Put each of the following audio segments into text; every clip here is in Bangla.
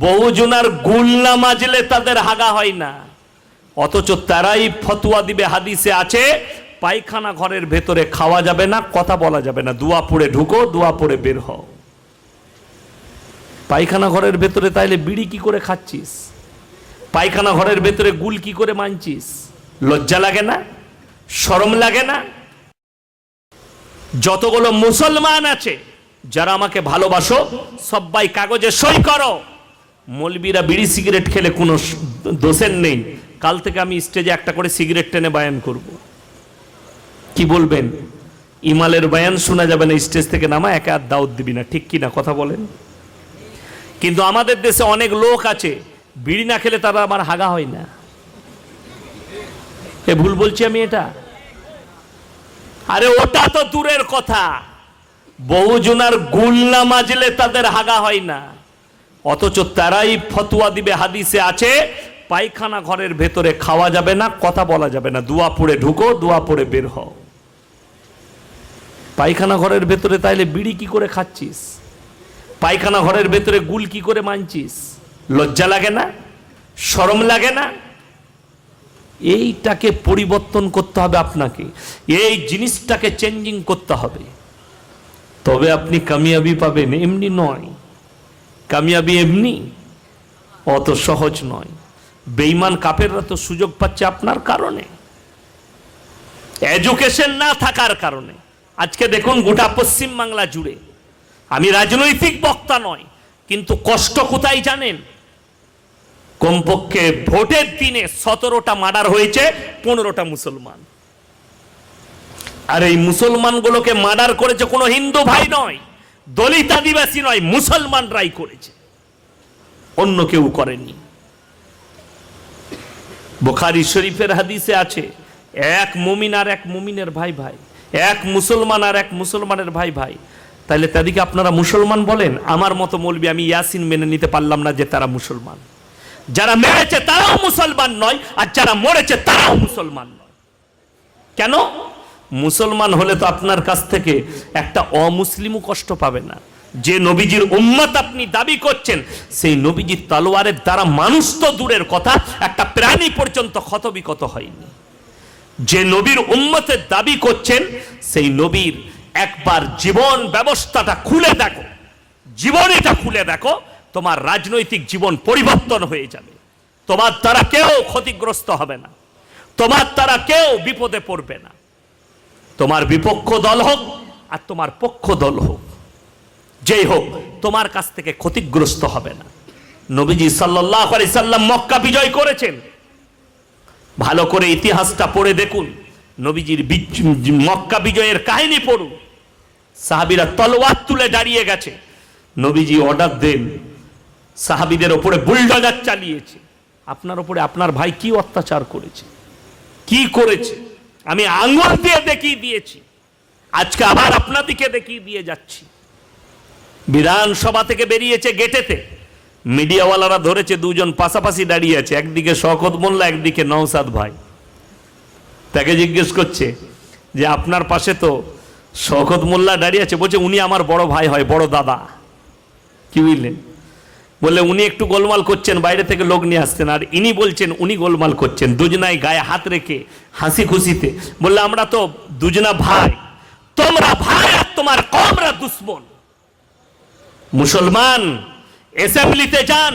বহুজনার গুল না মাজলে তাদের হাগা হয় না। অথচ তারাই ফতুয়া দিবে হাদিসে আছে, পায়খানা ঘরের ভেতরে খাওয়া যাবে না, কথা বলা যাবে না। দুয়া পড়ে ঢুকো, দুয়া পড়ে বের হও। পায়খানা ঘরের ভেতরে তাইলে বিড়ি কি করে খাচ্ছিস? পায়খানা ঘরের ভেতরে গুল কি করে মানছিস? লজ্জা লাগে না? শরম লাগে না? যতগুলো মুসলমান আছে, যারা আমাকে ভালোবাসো সবাই কাগজে সই করো। মলবিরা বিড়ি সিগারেট খেলে কোনো দোষের নেই। কাল থেকে আমি স্টেজে একটা করে সিগারেট টেনে বায়ান করব। কি বলবেন? ইমালের বায়ান শোনা যাবে না, স্টেজ থেকে নামা, একা আর দাউদ দিবি না। ঠিক কি না কথা বলেন? কিন্তু আমাদের দেশে অনেক লোক আছে, বিড়ি না খেলে তারা আমার হাগা হয় না। এ ভুল বলছি আমি এটা? আরে ওটা তো দূরের কথা। বহুজনার গুল না মাজলে তাদের হাগা হয় না। অথচ তারাই ফতুয়া দিবে, হাদিসে আছে, পায়খানা ঘরের ভেতরে খাওয়া যাবে না, কথা বলা যাবে না। দুয়া পড়ে ঢুকো, দুয়া পড়ে বের হও। পায়খানা ঘরের ভেতরে তাইলে বিড়ি কি করে খাচ্ছিস? পায়খানা ঘরের ভেতরে গুল কি করে মানছিস? লজ্জা লাগে না? শরম লাগে না? এইটাকে পরিবর্তন করতে হবে আপনাকে। এই জিনিসটাকে চেঞ্জিং করতে হবে। তবে আপনি কামিয়াবি পাবেন, এমনি নয়। কামিয়াবি এমনি? অত সহজ নয়। বেইমান কাপেররা তো সুযোগ পাচ্ছে আপনার কারণে। এডুকেশন না থাকার কারণে। আজকে দেখুন গোটা পশ্চিম বাংলা জুড়ে। আমি রাজনৈতিক বক্তা নয়, কিন্তু কষ্ট কোথায় জানেন? কমপক্ষে ভোটের দিনে সতেরোটা মার্ডার হয়েছে, পনেরোটা মুসলমান। আর এই মুসলমানগুলোকে মার্ডার করেছে কোনো হিন্দু ভাই নয়। দলিত আদিবাসী নয়, মুসলমানরাই করেছে। অন্য কেউ করেনি বোখারি শরীফের হাদিসে আছে, এক মুমিন আর এক মুমিনের ভাই ভাই, এক মুসলমান আর এক মুসলমানের ভাই ভাই। তাহলে তাদেরকে আপনারা মুসলমান বলেন? আমার মতো মৌলবি আমি ইয়াসিন মেনে নিতে পারলাম না যে তারা মুসলমান। যারা মেরেছে তারাও মুসলমান নয়, আর যারা মরেছে তারাও মুসলমান নয়। কেন? মুসলমান হলে তো আপনার কাছ থেকে একটা অমুসলিমও কষ্ট পাবে না। যে নবীজির উম্মত আপনি দাবি করছেন, সেই নবীজির তলোয়ারের দ্বারা মানুষ তো দূরের কথা, একটা প্রাণী পর্যন্ত ক্ষতবিকত হয়নি। যে নবীর উম্মতের দাবি করছেন, সেই নবীর একবার জীবন ব্যবস্থাটা খুলে দেখো। জীবনীটা খুলে দেখো, তোমার রাজনৈতিক জীবন পরিবর্তন হয়ে যাবে। তোমার দ্বারা কেউ ক্ষতিগ্রস্ত হবে না। তোমার দ্বারা কেউ বিপদে পড়বে না। তোমার বিপক্ষ দল হোক আর তোমার পক্ষ দল হোক। যেই হোক, তোমার কাছ থেকে ক্ষতিগ্রস্ত হবে না। নবীজি সাল্লাহ সাল্লাম মক্কা বিজয় করেছেন। ভালো করে ইতিহাসটা পড়ে দেখুন। নবীজির বিজ- মক্কা বিজয়ের কাহিনী পড়ুন। সাহাবিরা তলোয়ার তুলে দাঁড়িয়ে গেছে। নবীজি অর্ডার দেন। সাহাবিদের ওপরে বুলডোজার চালিয়েছে। আপনার ওপরে আপনার ভাই কি অত্যাচার করেছে? কি করেছে? আমি আঙুল দিয়ে দেখিয়ে দিয়েছি। আজকে আবার আপনাদিকে দেখিয়ে দিয়ে যাচ্ছি। বিধানসভা থেকে বেরিয়েছে গেটেতে। মিডিয়াওয়ালারা ধরেছে দুজন পাশাপাশি দাঁড়িয়ে আছে। একদিকে শকত মোল্লা, একদিকে নওসাদ ভাই। তাকে জিজ্ঞেস করছে যে, আপনার পাশে তো শকত মোল্লা দাঁড়িয়ে আছে? বলছে, উনি আমার বড় ভাই হয়, বড় দাদা। কি বুঝলেন? বললে উনি একটু গোলমাল করছেন, বাইরে থেকে লোক নিয়ে আসতেন আর ইনি বলছেন, উনি গোলমাল করছেন। দুজনায় গায়ে হাত রেখে হাসি খুশিতে বললে, আমরা তো দুজনা ভাই। তোমরা ভাই আর তোমার কমরা দুশ্মন। মুসলমান এসেম্বলিতে যান।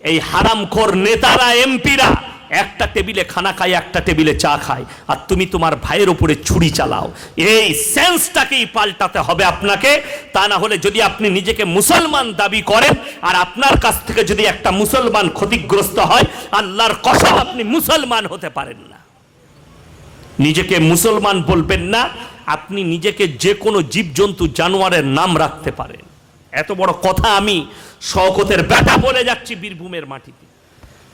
এই হারামখোর নেতারা এমপিরা একটা টেবিলে খানা খায়, একটা টেবিলে চা খায়। আর তুমি তোমার ভাইয়ের উপরে ছুরি চালাও। এই সেন্সটাকেই পাল্টাতে হবে আপনাকে। তা না হলে যদি আপনি নিজেকে মুসলমান দাবি করেন, আর আপনার কাছ থেকে যদি একটা মুসলমান ক্ষতিগ্রস্ত হয়, আল্লাহর কসম আপনি মুসলমান হতে পারেন না। নিজেকে মুসলমান বলবেন না, আপনি নিজেকে যে কোনো জীবজন্তু জানোয়ারের নাম রাখতে পারেন। এত বড় কথা আমি শওকতের ব্যাটা বলে যাচ্ছি বীরভূমের মাটিতে।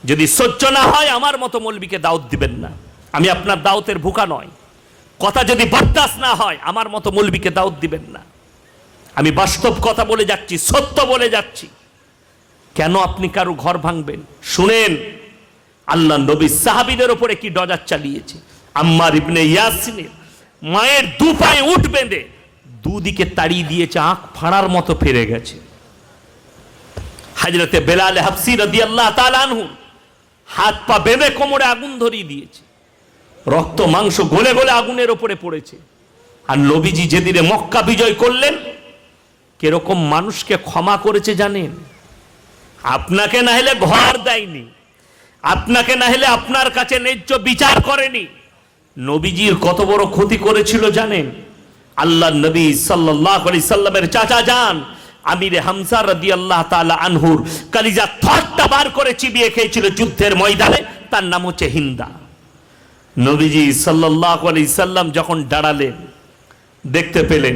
যদি সহ্য না হয়, আমার মতো মৌলবীকে দাওয়াত দিবেন না। আমি আপনার দাওতের ভুকা নয়। কথা যদি বরদাস্ত না হয়, আমার মতো মৌলবীকে দাওয়াত দিবেন না। আমি বাস্তব কথা বলে যাচ্ছি, সত্য বলে যাচ্ছি। কেন আপনি কারও ঘর ভাঙবেন? শুনেন, আল্লাহ নবী সাহাবিদের ওপরে কি ডজার চালিয়েছে? আম্মার ইবনে ইয়াসিনের মায়ের দু পায়ে উঠ বেঁধে দুদিকে তাড়িয়ে দিয়েছে, আঁখ ফাড়ার মতো ফিরে গেছে। হাজরতে বেলাল হাফসি রদি আল্লাহ তালানহু হাত পা বেঁধে কোমরে আগুন ধরিয়ে দিয়েছে। রক্ত, মাংস গলে গলে আগুনের ওপরে পড়েছে। আর নবীজি যেদিনে মক্কা বিজয় করলেন, কীরকম মানুষকে ক্ষমা করেছে জানেন? আপনাকে না হলে ঘর দেয়নি। আপনাকে না হলে আপনার কাছে ন্যায্য বিচার করেনি। নবীজির কত বড় ক্ষতি করেছিল জানেন? আল্লাহ নবী সাল্লাহ সাল্লামের চাচা যান আমিরে হামসা রদি আল্লাহ তালা আনহুর কালিজা থটটা বার করে চিবিয়ে খেয়েছিল যুদ্ধের ময়দানে, তার নাম হচ্ছে হিন্দা। নবীজি সাল্লাহ আলি সাল্লাম যখন দাঁড়ালেন, দেখতে পেলেন,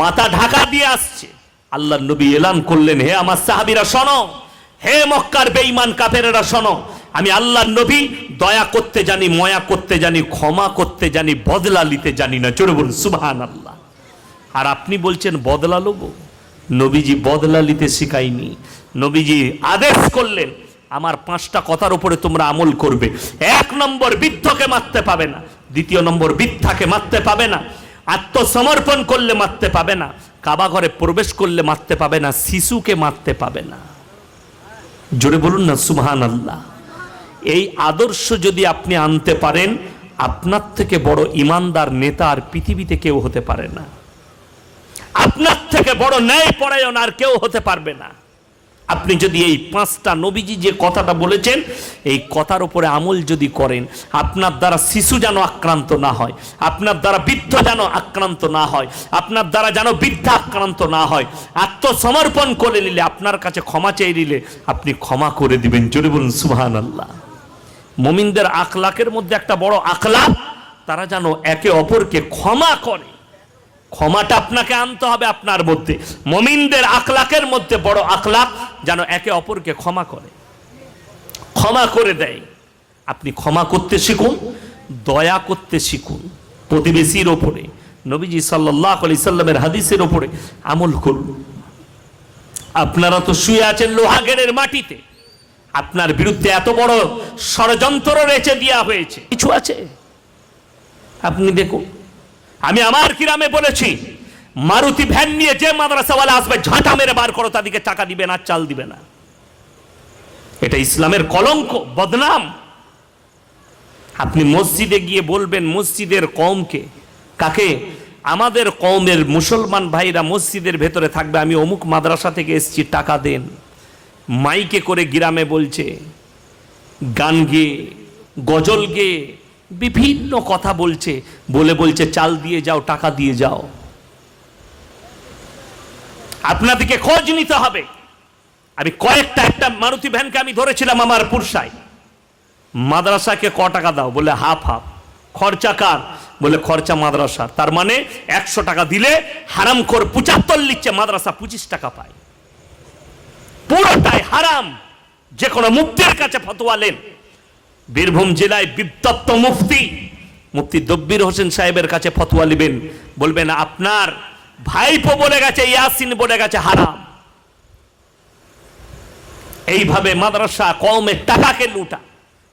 মাথা ঢাকা দিয়ে আসছে। আল্লাহ নবী এলান করলেন, হে আমার সাহাবিরা, শোনো, হে মক্কার বেঈমান কাফেরেরা, শোনো, আমি আল্লাহ নবী, দয়া করতে জানি, ময়া করতে জানি, ক্ষমা করতে জানি, বদলা নিতে জানি না। চলে বলুন সুবহান আল্লাহ আর আপনি বলছেন বদলা লোবো নবীজি বদলা নিতে শিখাইনি নবীজি আদেশ করলেন, আমার পাঁচটা কথার উপরে তোমরা আমল করবে। এক নম্বর বৃদ্ধকে মারতে পাবে না, দ্বিতীয় নম্বর বৃদ্ধাকে মারতে পাবে না, আত্মসমর্পণ করলে মারতে পাবে না কাবা ঘরে প্রবেশ করলে মারতে পাবে না, শিশুকে মারতে পাবে না। জোরে বলুন না সুবহান আল্লাহ এই আদর্শ যদি আপনি আনতে পারেন, আপনার থেকে বড় ইমানদার নেতা আর পৃথিবীতে কেউ হতে পারে না। আপনার থেকে বড় ন্যায় পরায়ণ আর কেউ হতে পারবে না। আপনি যদি এই পাঁচটা নবীজি যে কথাটা বলেছেন, এই কথার উপরে আমল যদি করেন, আপনার দ্বারা শিশু যেন আক্রান্ত না হয়, আপনার দ্বারা বৃদ্ধ যেন আক্রান্ত না হয়, আপনার দ্বারা যেন বৃদ্ধা আক্রান্ত না হয়, আত্মসমর্পণ করে নিলে, আপনার কাছে ক্ষমা চেয়ে নিলে, আপনি ক্ষমা করে দিবেন। জোরে বলুন সুহান আল্লাহ মমিনদের আখলাকের মধ্যে একটা বড় আখলাক, তারা যেন একে অপরকে ক্ষমা করে। ক্ষমাটা আপনাকে আনতে হবে আপনার মধ্যে। মমিনদের আখলাকের মধ্যে বড় আখলাক যেন একে অপরকে ক্ষমা করে। ক্ষমা করে দেয়। আপনি ক্ষমা করতে শিখুন, দয়া করতে শিখুন। প্রতিবেশীর ওপরে, নবীজি সাল্লাহ আলি সাল্লামের হাদিসের ওপরে আমল করুন। আপনারা তো শুয়ে আছেন লোহাগেরের মাটিতে। আপনার বিরুদ্ধে এত বড় ষড়যন্ত্র রেচে দেওয়া হয়েছে। কিছু আছে? আপনি দেখুন। আমি আমার কিরামে বলেছি, মারুতি ভ্যান নিয়ে যে মাদ্রাসাওয়ালা আসবে, ঝাঁটা মেরে বার করো তাদেরকে টাকা দিবে না, চাল দিবে না। এটা ইসলামের কলঙ্ক, বদনাম। আপনি মসজিদে গিয়ে বলবেন, মসজিদের কমকে কাকে? আমাদের কমের মুসলমান ভাইরা মসজিদের ভেতরে থাকবে, আমি অমুক মাদ্রাসা থেকে এসছি, টাকা দেন। মাইকে করে গ্রামে বলছে, গান গেয়ে, গজল গেয়ে বিভিন্ন কথা বলছে। বলে বলছে, চাল দিয়ে যাও, টাকা দিয়ে যাও। আপনাদেরকে খোঁজ নিতে হবে। আমি কয়েকটা, একটা মারুতি ভ্যানকে আমি ধরেছিলাম আমার পুরসায়। মাদ্রাসাকে ক টাকা দাও? বলে, হাফ হাফ। খরচা কার? বলে, খরচা মাদ্রাসা তার মানে একশো টাকা দিলে হারাম কর পঁচাত্তর লিখছে, মাদ্রাসা পঁচিশ টাকা পায়। পুরোটাই হারাম। যে কোনো মুক্তির কাছে ফতোয়ালেন বীরভূম জেলায় বিপ্তপ্ত মুফতি মুফতি দব্বির হোসেন সাহেবের কাছে ফতোয়া নেবেন। বলবেন, আপনার ভাইপো বলে গেছে, ইয়াসিন বলে গেছে, হারাম। এইভাবে মাদ্রাসা কমের টাকাকে লুটা।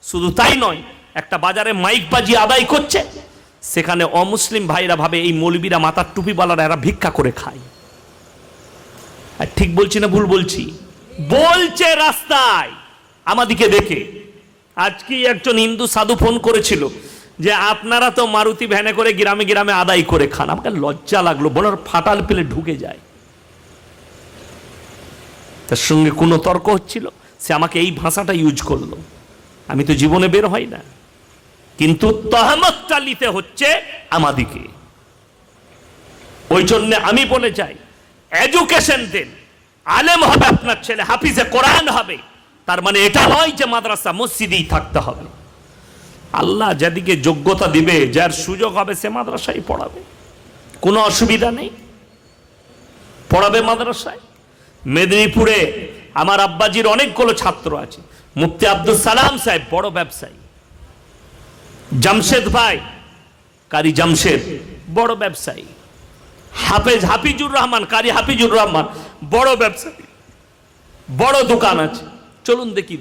শুধু তাই নয়, একটা বাজারে মাইক বাজি আদায় করছে, সেখানে অমুসলিম ভাইরা ভাবে এই মৌলবীরা মাথার টুপিওয়ালারা এরা ভিক্ষা করে খায়। আর ঠিক বলছি না ভুল বলছি? বলছে রাস্তায়, আমাদিকে দেখে। আজকে একজন হিন্দু সাধু ফোন করেছিল যে, আপনারা তো মারুতি ভ্যানে করে গ্রামে গ্রামে আদায় করে খান। আমাকে লজ্জা লাগল, বলার ফাটাল পেলে ঢুকে যায়। তার সঙ্গে কোনো তর্ক হচ্ছিল, সে আমাকে এই ভাষাটা ইউজ করল। আমি তো জীবনে বের হই না। কিন্তু তহমতটা নিতে হচ্ছে আমাদিকে। ওই জন্য আমি বলে যাই এডুকেশন দেন। আলেম হবে আপনার ছেলে, হাফিজে কোরআন হবে। তার মানে এটা নয় যে মাদ্রাসা মসজিদেই থাকতে হবে। আল্লাহ যেদিকে যোগ্যতা দিবে, যার সুযোগ হবে, সে মাদ্রাসায় পড়াবে। কোনো অসুবিধা নেই। পড়াবে মাদ্রাসায়। মেদিনীপুরে আমার আব্বাজির অনেকগুলো ছাত্র আছে। মুফতি আব্দুল সালাম সাহেব, বড় ব্যবসায়ী। জামশেদ ভাই, কারি জামশেদ, বড় ব্যবসায়ী। হাফেজ হাফিজুর রহমান, কারি হাফিজুর রহমান, বড় ব্যবসায়ী। বড় দোকান আছে। চলুন দেখি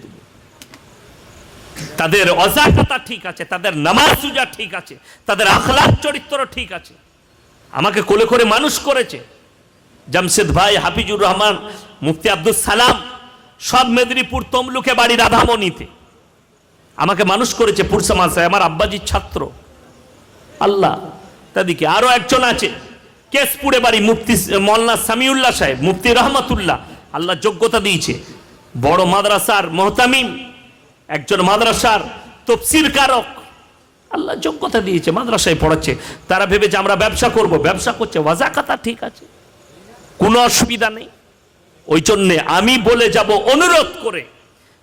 তাদের অজাকতা ঠিক আছে, তাদের নামাজ সুজা ঠিক আছে, তাদের আখলাক চরিত্র ঠিক আছে। আমাকে কোলে করে মানুষ করেছে। জামশেদ ভাই, হাফিজুর রহমান, মুফতি আব্দুল সালাম, সব মেদিনীপুর তমলুকে বাড়ি রাধামণিতে। আমাকে মানুষ করেছে পুরসা মাসায়, আমার আব্বাজির ছাত্র। আল্লাহ তাদিকে আরও একজন আছে, কেশপুরে বাড়ি মুফতি মল্লা সামিউল্লাহ সাহেব, মুফতি রহমতুল্লাহ। আল্লাহ যোগ্যতা দিয়েছে। বড় মাদ্রাসার মোহতামিম, একজন মাদ্রাসার তফসির কারক। আল্লাহ যোগ্যতা দিয়েছে, মাদ্রাসায় পড়াচ্ছে। তারা ভেবেছে আমরা ব্যবসা করব, ব্যবসা করছে, ওয়াজাকাতা ঠিক আছে। কোনো অসুবিধা নেই। ওই জন্যে আমি বলে যাব অনুরোধ করে,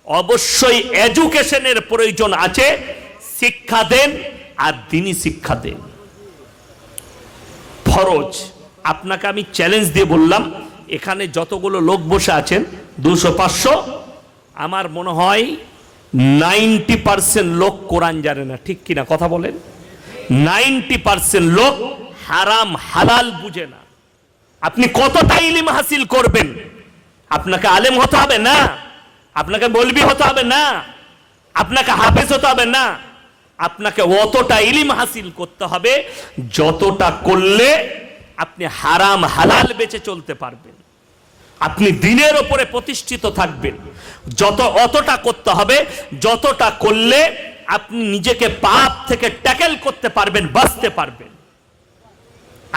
অবশ্যই এডুকেশনের প্রয়োজন আছে, শিক্ষা দেন আর দিনই শিক্ষা দেন। ফরজ। আপনাকে আমি চ্যালেঞ্জ দিয়ে বললাম, এখানে যতগুলো লোক বসে আছেন দুশো পাঁচশো। আমার মনে হয় নাইনটি পার্সেন্ট লোক কোরআন জানে না। ঠিক কিনা কথা বলেন? নাইনটি পার্সেন্ট লোক হারাম, হালাল বুঝে না। আপনি কতটা ইলিম হাসিল করবেন? আপনাকে আলেম হতে হবে না? আপনাকে বলবি হতে হবে না? আপনাকে হাফেজ হতে হবে না? আপনাকে অতটা ইলিম হাসিল করতে হবে, যতটা করলে আপনি হারাম, হালাল বেঁচে চলতে পারবেন। আপনি দিনের ওপরে প্রতিষ্ঠিত থাকবেন। যত অতটা করতে হবে, যতটা করলে আপনি নিজেকে পাপ থেকে ট্যাকেল করতে পারবেন, বাঁচতে পারবেন।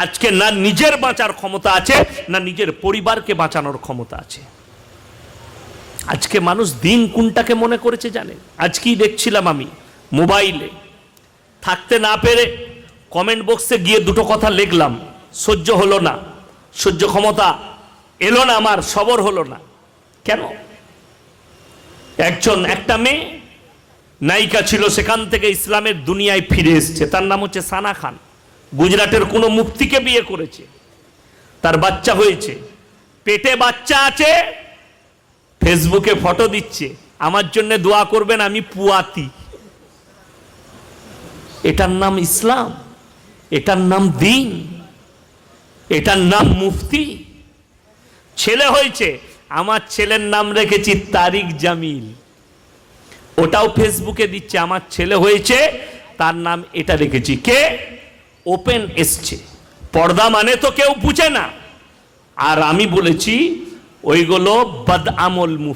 আজকে না নিজের বাঁচার ক্ষমতা আছে, না নিজের পরিবারকে বাঁচানোর ক্ষমতা আছে। আজকে মানুষ দিন কোনটাকে মনে করেছে জানেন? আজকেই দেখছিলাম আমি মোবাইলে। থাকতে না পেরে কমেন্ট বক্সে গিয়ে দুটো কথা লিখলাম, সহ্য হলো না। সহ্য ক্ষমতা এলো না আমার, সবর হলো না। কেন? একজন, একটা মেয়ে নায়িকা ছিল, সেখান থেকে ইসলামের দুনিয়ায় ফিরে এসছে। তার নাম হচ্ছে সানা খান। গুজরাটের কোনো মুক্তিকে বিয়ে করেছে। তার বাচ্চা হয়েছে। পেটে বাচ্চা আছে, ফেসবুকে ফটো দিচ্ছে। আমার জন্য দোয়া করবেন, আমি পুয়াতি। এটার নাম ইসলাম, এটার নাম দিন, এটার নাম মুফতি। ছেলে হয়েছে। আমার ছেলের নাম রেখেছি তারিক জামিল। ওটাও ফেসবুকে দিচ্ছে, আমার ছেলে হয়েছে, তার নাম এটা রেখেছি। কে? ওপেন এসছে। পর্দা মানে তো কেউ বুঝে না। আর আমি বলেছি, ওইগুলো বদ আমল মুফ